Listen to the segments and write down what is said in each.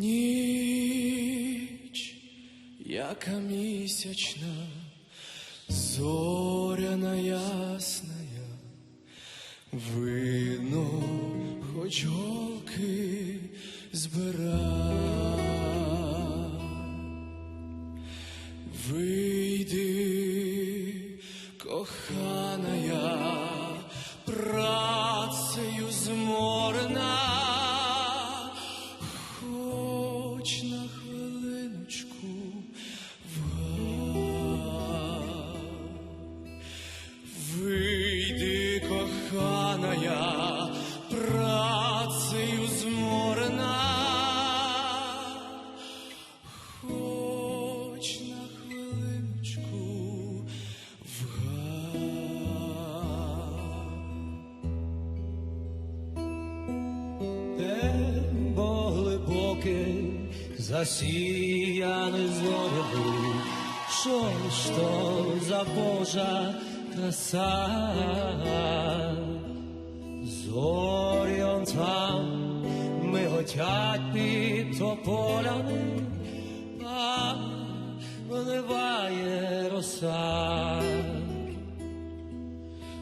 Ніч, яка місячна, зоряна ясная, видно, хоч голки збира. Вийди, коханая, Вийди, працею зморена, хоч на хвилиночку. Небо глибоке, засіяне зорями, що ж то за Божа краса, зорі он там миготять під тополями, а вливає роса.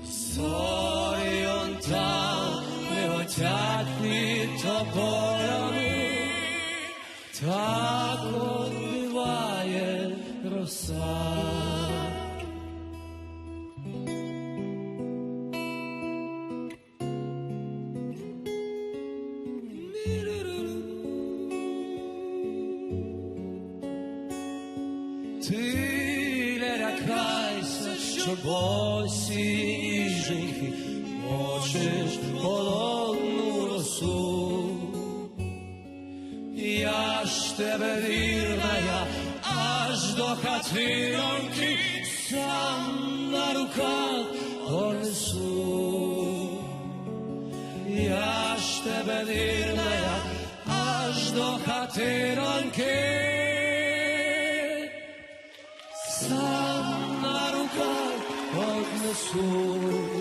Зорі он там миготять під тобою, так odбиває роса. Ти не лякайся, що босі ніженьки Мочиш холодну росу. Я ж тебе вірная, аж до хатиноньки сам на руках понесу. Я ж тебе вірная, аж до хатиноньки 说。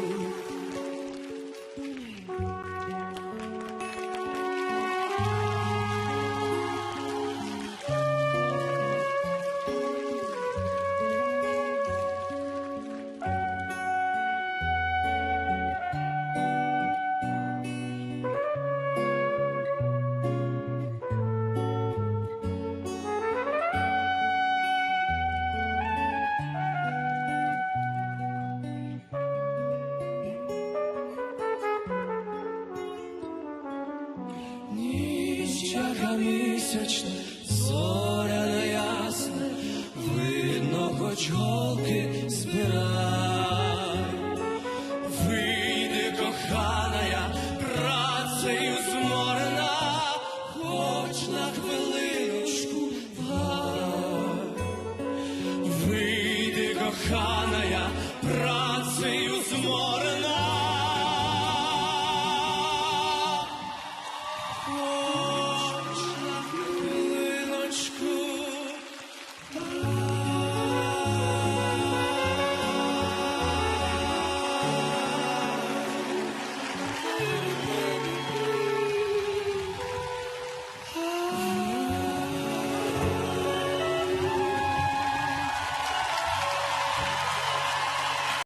місячна, зоря неясна, видно, хоч голки збирай, вийди кохана, я працею зморена, хоч на хвилиночку, вгай. вийди кохана, я працею.